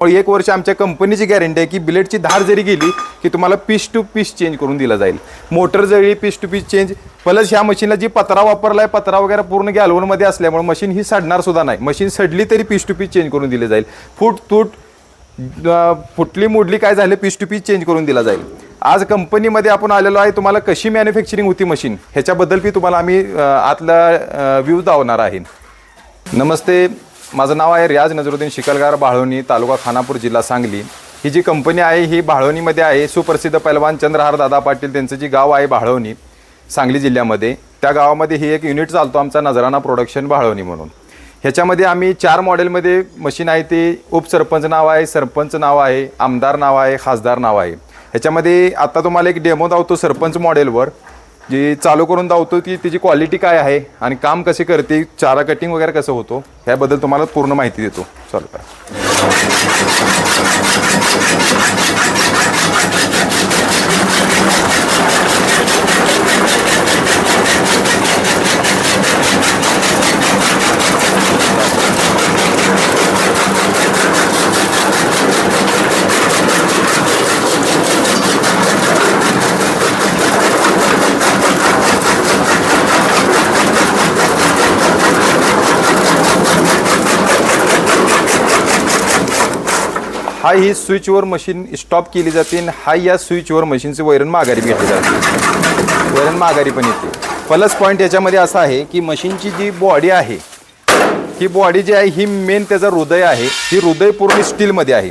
पण एक वर्ष आमच्या कंपनीची गॅरंटी आहे की बिलेटची धार जरी गेली की तुम्हाला पीस टू पीस चेंज करून दिला जाईल. Motor जळी piece two piece change plus ह्या मशीनला जी पत्रा वापरलाय पत्रा वगैरे पूर्ण गॅलवनमध्ये असल्यामुळे मशीन ही सडणार सुद्धा नाही. मशीन सडली तरी पीस टू पीस चेंज करून दिली जाईल. फूट तूट फुटली मोडली काय झालं पीस टू पीस चेंज करून दिला जाईल. आज कंपनीमध्ये आपण आलेलो आहे तुम्हाला कशी मॅन्युफॅक्चरिंग होती मशीन ह्याच्याबद्दल बी तुम्हाला आम्ही आतला व्ह्यू दावणार आहे. नमस्ते. माझं नाव आहे रियाज नजरुद्दीन शिकलगार बाळवणी तालुका खानापूर जिल्हा सांगली. ही जी कंपनी आहे ही बाळवणीमध्ये आहे. सुप्रसिद्ध पैलवान चंद्रहार दादा पाटील त्यांचं जी गाव आहे बाळवणी सांगली जिल्ह्यामध्ये. त्या गावामध्ये ही एक युनिट चालतो आमचा नजराना प्रोडक्शन बाळवणी म्हणून. ह्याच्यामध्ये आम्ही चार मॉडेलमध्ये मशीन आहे ते उपसरपंच नाव आहे सरपंच नाव आहे आमदार नाव आहे खासदार नाव आहे. ह्याच्यामध्ये आता तुम्हाला एक डेमो दावतो सरपंच मॉडेलवर जी चालू करून दावतो की तिची क्वालिटी काय आहे आणि काम कसे करते चारा कटिंग वगैरे कसं होतो ह्याबद्दल तुम्हाला पूर्ण माहिती देतो. चालू काय हा ही स्विचवर मशीन स्टॉप केली जाते आणि हा या स्विचवर मशीनचे वैरण माघारी घेतली जाते. वैरण माघारी पण येते. प्लस पॉईंट याच्यामध्ये असा आहे की मशीनची जी बॉडी आहे ही बॉडी जी आहे ही मेन त्याचं हृदय आहे. ही हृदय पूर्ण स्टीलमध्ये आहे.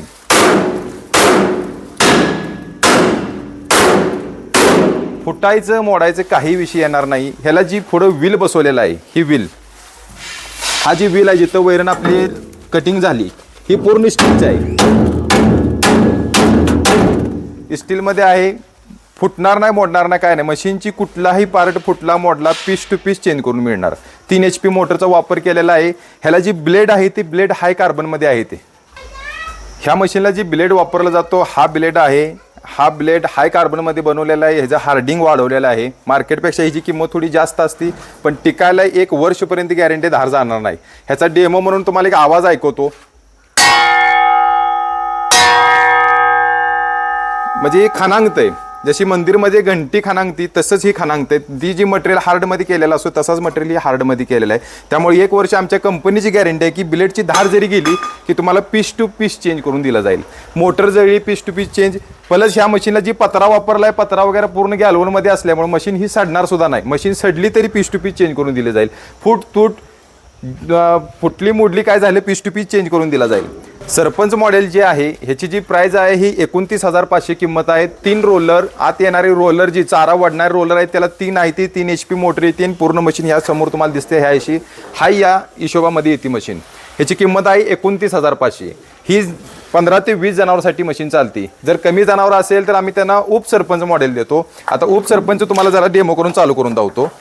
फुटायचं मोडायचं काही विषय येणार नाही. ह्याला जी पुढं व्हील बसवलेला आहे ही व्हील हा जी व्हील आहे जिथं वैरण आपली कटिंग झाली ही पूर्ण स्टीलची आहे. स्टीलमध्ये आहे. फुटणार नाही मोडणार नाही काय नाही. मशीनची कुठलाही पार्ट फुटला मोडला पीस टू पीस चेंज करून मिळणार. तीन एच पी मोटरचा वापर केलेला आहे. ह्याला जी ब्लेड आहे ती ब्लेड हाय कार्बनमध्ये आहे ते. ह्या मशीनला जी ब्लेड वापरला जातो हा ब्लेड आहे. हा ब्लेड हाय कार्बनमध्ये बनवलेला आहे. ह्याचं हार्डिंग वाढवलेलं आहे. मार्केटपेक्षा ह्याची किंमत थोडी जास्त असती पण टिकायला एक वर्षपर्यंत गॅरंटी धार जाणार नाही. ह्याचा डेमो म्हणून तुम्हाला एक आवाज ऐकवतो. म्हणजे खानांगतंय जशी मंदिरमध्ये घंटी खानांगती तसंच ही खानांगते ती जी मटेरियल हार्डमध्ये केलेलं असतो तसाच मटेरियल ही हार्डमध्ये केलेलं आहे. त्यामुळे एक वर्ष आमच्या कंपनीची गॅरंटी आहे की बिलेटची धार जरी गेली की तुम्हाला पीस टू पीस चेंज करून दिला जाईल. Motor जळी piece two piece change plus ह्या मशीनला जी पत्रा वापरलाय पत्रा वगैरे पूर्ण गॅलवनमध्ये असल्यामुळे मशीन ही सडणार सुद्धा नाही. मशीन सडली तरी पीस टू पीस चेंज करून दिली जाईल. फूट तूट फुटली मोडली काय झाले पीस टू पीस चेंज करून दिला जाईल. सरपंच मॉडेल जे आहे ह्याची जी प्राईज आहे ही एकोणतीस हजार पाचशे किंमत आहे. तीन रोलर आत येणारी रोलर जी चारा वाढणारी रोलर आहे त्याला तीन आहे ती तीन एच पी मोटर येते पूर्ण मशीन ह्या समोर तुम्हाला दिसते ह्या अशी. हाय या हिशोबामध्ये येते मशीन ह्याची किंमत आहे एकोणतीस हजार पाचशे. ही पंधरा ते वीस जनावरांसाठी मशीन चालते. जर कमी जनावर असेल तर आम्ही त्यांना उपसरपंच मॉडेल देतो. आता उपसरपंच तुम्हाला जरा डेमो करून चालू करून दावतो.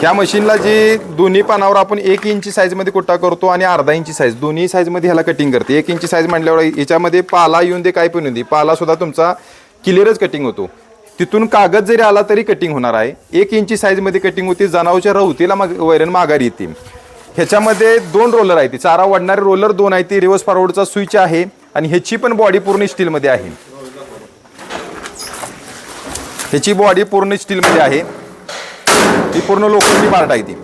ह्या मशीनला जी दोन्ही पानावर आपण एक इंची साईजमध्ये कुट्टा करतो आणि अर्धा इंची साईज दोन्ही साईजमध्ये ह्याला कटिंग करते. एक इंची साईज म्हटल्यावर याच्यामध्ये पाला येऊन दे काय पण येऊन दे पाला सुद्धा तुमचा क्लिअरच कटिंग होतो. तिथून कागद जरी आला तरी कटिंग होणार आहे. एक इंची साईजमध्ये कटिंग होती जनावरच्या रवतीला मग वैरण माघारी येते. ह्याच्यामध्ये दोन रोलर आहेत. चारा वाढणारे रोलर दोन आहे. ती रिव्हर्स फॉरवर्डचा स्विच आहे आणि ह्याची पण बॉडी पूर्ण स्टीलमध्ये आहे. ह्याची बॉडी पूर्ण स्टीलमध्ये आहे. ही पूर्ण लोखंडी पार्ट आहे ती.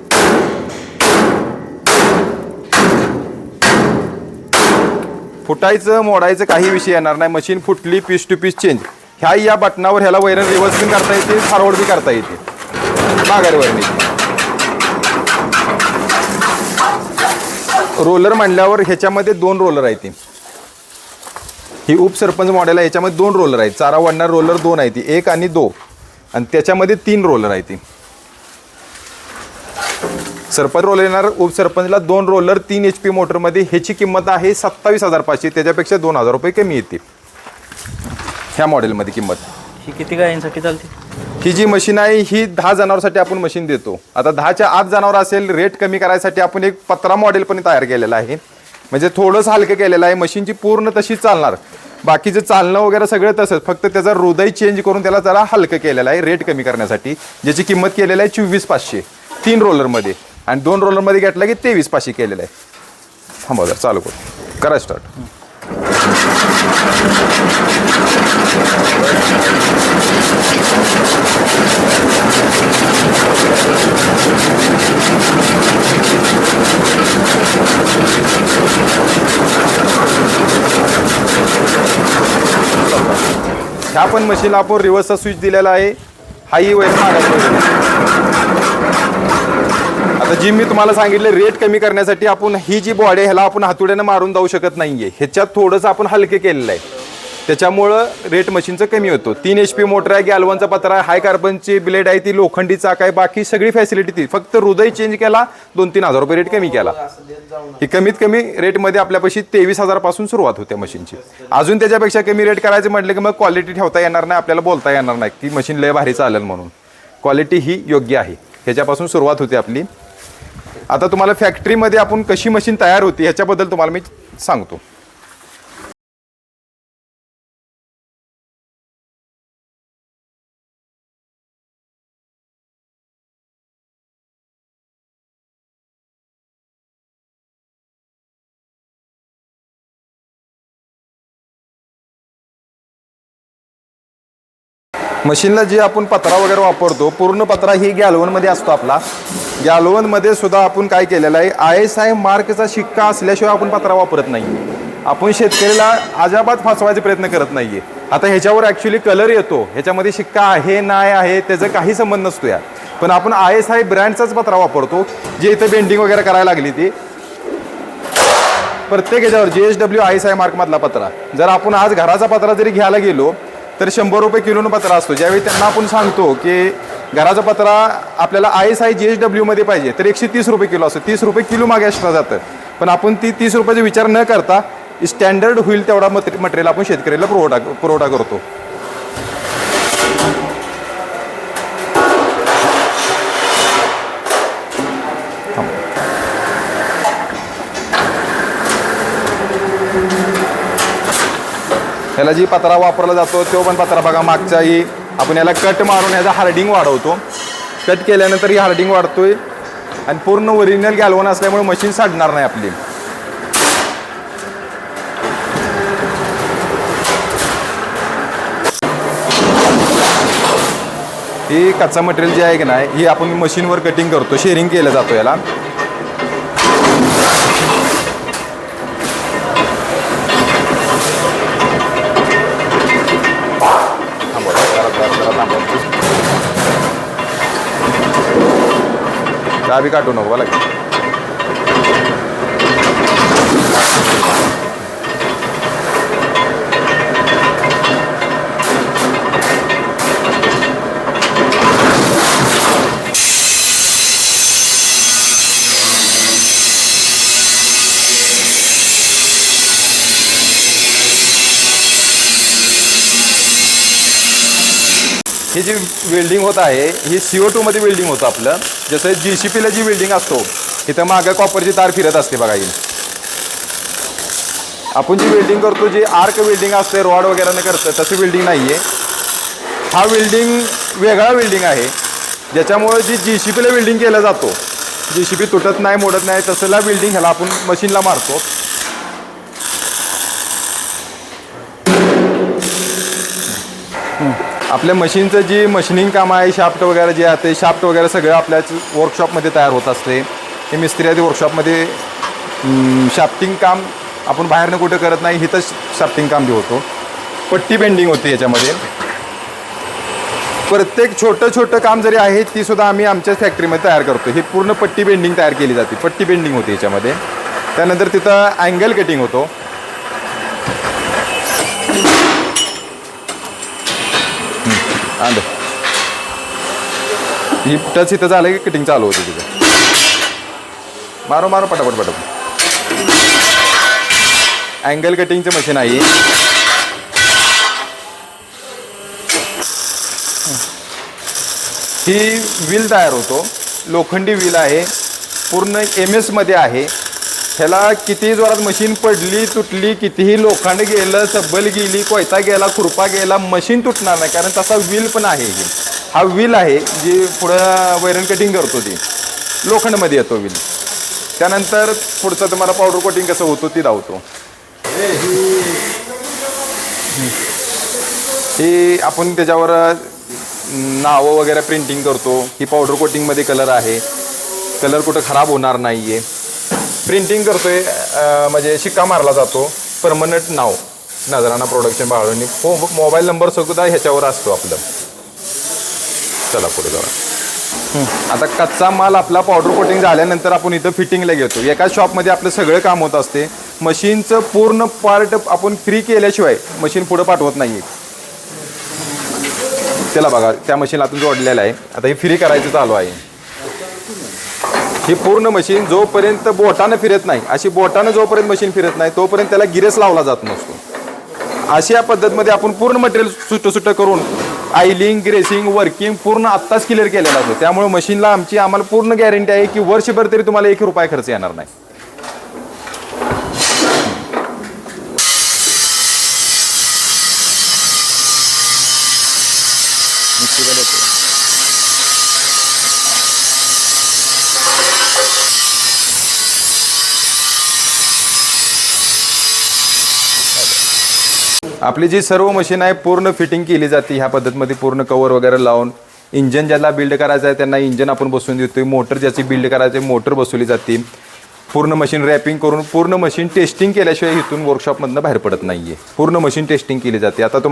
फुटायचं मोडायचं काही विषय येणार नाही. मशीन फुटली पीस टू पीस चेंज ह्या या बटनावर ह्याला वैरण रिव्हर्स पण करता येते फॉरवर्ड बी करता येते. माघारी वैरणी रोलर म्हणल्यावर ह्याच्यामध्ये दोन रोलर आहेत ही उपसरपंच मॉडेल आहे याच्यामध्ये दोन रोलर आहेत. चारा वाढणार रोलर दोन आहे ती. एक आणि दो. आणि त्याच्यामध्ये तीन रोलर आहे ती. सरपंच रोलर येणार उपसरपंचला दोन रोलर तीन एच पी मोटरमध्ये ह्याची किंमत आहे सत्तावीस हजार पाचशे. त्याच्यापेक्षा दोन हजार रुपये कमी येते. ह्या मॉडेलमध्ये किंमत. ही किती गायींसाठी चालते? ही जी मशीन आहे ही दहा जनावरसाठी आपण मशीन देतो. आता दहाच्या आत जनावर असेल रेट कमी करायसाठी आपण एक पत्रा मॉडेल पण तयार केलेलं आहे. म्हणजे थोडंसं हलकं केलेलं आहे मशीनची पूर्ण तशी चालणार. बाकीचं चालणं वगैरे सगळं तसंच फक्त त्याचा हृदय चेंज करून त्याला जरा हलकं केलेलं आहे रेट कमी करण्यासाठी. ज्याची किंमत केलेली आहे चोवीस पाचशे तीन रोलरमध्ये आणि दोन रोलरमध्ये घेतला की तेवीस पाचशे केलेलं आहे. थांबा जरा चालू करू. करा स्टार्ट ह्या पण मशीनला आपण रिव्हर्सचा स्विच दिलेला आहे. हाही वैसा आता जी मी तुम्हाला सांगितलं रेट कमी करण्यासाठी आपण ही जी बॉडी ह्याला आपण हातुड्यानं मारून जाऊ शकत नाहीये. ह्याच्यात थोडंसं आपण हलके केलेलं आहे. त्याच्यामुळं रेट मशीनचं कमी होतो. तीन एच पी मोटर आहे गॅलवनचा पत्रा आहे हाय कार्बनची ब्लेड आहे ती लोखंडी चाक आहे बाकी सगळी फॅसिलिटी ती. फक्त हृदय चेंज केला दोन तीन हजार रुपये रेट कमी केला. ही कमीत कमी रेटमध्ये आपल्यापाशी तेवीस हजारपासून सुरुवात होते मशीनची अजून त्याच्यापेक्षा कमी रेट करायचं म्हटलं की मग क्वालिटी ठेवता येणार नाही आपल्याला बोलता येणार नाही. की मशीन लय भारी चालेल म्हणून. क्वालिटी ही योग्य आहे. ह्याच्यापासून सुरुवात होते आपली. आता तुम्हाला फॅक्टरीमध्ये आपण कशी मशीन तयार होती ह्याच्याबद्दल तुम्हाला मी सांगतो. मशीनला जे आपण पत्रा वगैरे वापरतो पूर्ण पत्रा ही गॅलवनमध्ये असतो आपला. गॅलवनमध्ये सुद्धा आपण काय केलेलं आहे आय एस आय मार्कचा शिक्का असल्याशिवाय आपण पत्रा वापरत नाही. आपण शेतकऱ्याला अजाबात फासवायचा प्रयत्न करत नाही आहे आता ह्याच्यावर ॲक्च्युली कलर येतो. ह्याच्यामध्ये शिक्का आहे नाही आहे त्याचा काही संबंध नसतो या पण आपण आय एस आय ब्रँडचाच पत्रा वापरतो जे इथं बेंडिंग वगैरे करायला लागली ती. प्रत्येक ह्याच्यावर G S W I S I मार्कमधला पत्रा. जर आपण आज घराचा पत्रा जरी घ्यायला गेलो तर शंभर रुपये किलोनं पत्रा असतो. ज्यावेळी त्यांना आपण सांगतो की घराचा पत्रा आपल्याला I S I G S डब्ल्यूमध्ये पाहिजे तर एकशे तीस रुपये किलो असतो. तीस रुपये किलो मागे एक्स्ट्रा जातं. पण आपण ती तीस रुपयाचा विचार न करता स्टँडर्ड होईल तेवढा मटेरियल आपण शेतकऱ्याला पुरवठा पुरवठा करतो. ह्याला जी पत्रा वापरला जातो तो पण पत्रा बघा मागच्याही. आपण याला कट मारून याचा हार्डिंग वाढवतो. कट केल्यानंतर ही हार्डिंग वाढतोय. आणि पूर्ण ओरिजिनल गॅलवन असल्यामुळे मशीन साडणार नाही आपली. ही कच्चा मटेरियल जे आहे की नाही ही आपण मशीनवर कटिंग करतो शेअरिंग केलं जातो याला. जरा- बी काटू नको लागेल ही जी वेल्डिंग होत आहे ही सी ओ मध्ये वेल्डिंग होतं आपलं. जसं जी सी पीला जी वेल्डिंग असतो इथं मागं कॉपरची तार फिरत असते बघा ही. आपण जी वेल्डिंग करतो जी आर्क वेल्डिंग असते रॉड वगैरे करतं तशी वेल्डिंग नाही आहे हा वेल्डिंग वेगळा वेल्डिंग आहे. ज्याच्यामुळे जी जी सी पीला वेल्डिंग केला जातो जी सी पी तुटत नाही मोडत नाही तसला वेल्डिंग ह्याला आपण मशीनला मारतो. आपल्या मशीनचं जी मशिनिंग काम आहे शाफ्ट वगैरे जे आहे ते शाफ्ट वगैरे सगळं आपल्याच वर्कशॉपमध्ये तयार होत असते. हे मिस्त्री आधी वर्कशॉपमध्ये शाफ्टिंग काम आपण बाहेरनं कुठं करत नाही हिथंच शाफ्टिंग काम जे होतो. पट्टी बेंडिंग होते याच्यामध्ये. प्रत्येक छोटं छोटं काम जरी आहे ती सुद्धा आम्ही आमच्याच फॅक्टरीमध्ये तयार करतो. ही पूर्ण पट्टी बेंडिंग तयार केली जाते. पट्टी बेंडिंग होते याच्यामध्ये. त्यानंतर तिथं अँगल कटिंग होतो. आंध. ही टच इथं झालं की कटिंग चालू होती तिथं? मारो मारो पटापट पटापट. अँगल कटिंगचं मशीन आहे ही. व्हील तयार होतो. लोखंडी व्हील आहे. पूर्ण एम एसमध्ये आहे. ह्याला कितीही जोरात मशीन पडली तुटली कितीही लोखंड गेलं सब्बल गेली कोयता गेला खुरपा गेला मशीन तुटणार नाही कारण तसा व्हील पण आहे हा. व्हील आहे जी पुढं वैरण कटिंग करतो ती. लोखंडमध्ये येतो व्हील. त्यानंतर पुढचं तुम्हाला पावडर कोटिंग कसं होतं ती धावतो हे आपण त्याच्यावर नावं वगैरे प्रिंटिंग करतो. ही पावडर कोटिंगमध्ये कलर आहे. कलर कुठं खराब होणार नाही आहे प्रिंटिंग करतोय अं, म्हणजे शिक्का मारला जातो. परमनंट नाव. नजराना प्रोडक्शन बाळवणी मोबाईल नंबर सुद्धा ह्याच्यावर असतो आपलं. चला पुढे जरा आता कच्चा माल आपला पावडर कोटिंग झाल्यानंतर आपण इथं फिटिंगला घेतो. एका शॉपमध्ये आपलं सगळं काम होत असते. मशीनचं पूर्ण पार्ट आपण फ्री केल्याशिवाय मशीन पुढं पाठवत नाही त्याला बघा त्या मशीन आतून जोडलेलं आहे. आता हे फ्री करायचं चालू आहे. ही पूर्ण मशीन जोपर्यंत बोटानं फिरत नाही अशी बोटानं जोपर्यंत मशीन फिरत नाही तोपर्यंत त्याला गिरेस लावला जात नसतो. अशा या पद्धतीमध्ये आपण पूर्ण मटेरियल सुट्ट सुट्ट करून आयलिंग ग्रेसिंग वर्किंग पूर्ण आत्ताच क्लिअर केलेला असतो त्यामुळे मशीनला आमची आम्हाला पूर्ण गॅरंटी आहे की वर्षभर तरी तुम्हाला एक रुपया खर्च येणार नाही. आपली जी सर्व मशीन आहे पूर्ण फिटिंग केली जाते. ह्या पद्धतीमध्ये पूर्ण कवर वगैरे लावून इंजन ज्याला बिल्ड करायचं आहे त्यांना इंजन आपण बसवून देतोय. मोटर ज्याची बिल्ड करायची मोटर बसवली जाते. पूर्ण मशीन रॅपिंग करून पूर्ण मशीन टेस्टिंग केल्याशिवाय इथून वर्कशॉपमधनं बाहेर पडत नाही आहे पूर्ण मशीन टेस्टिंग केली जाते. आता तो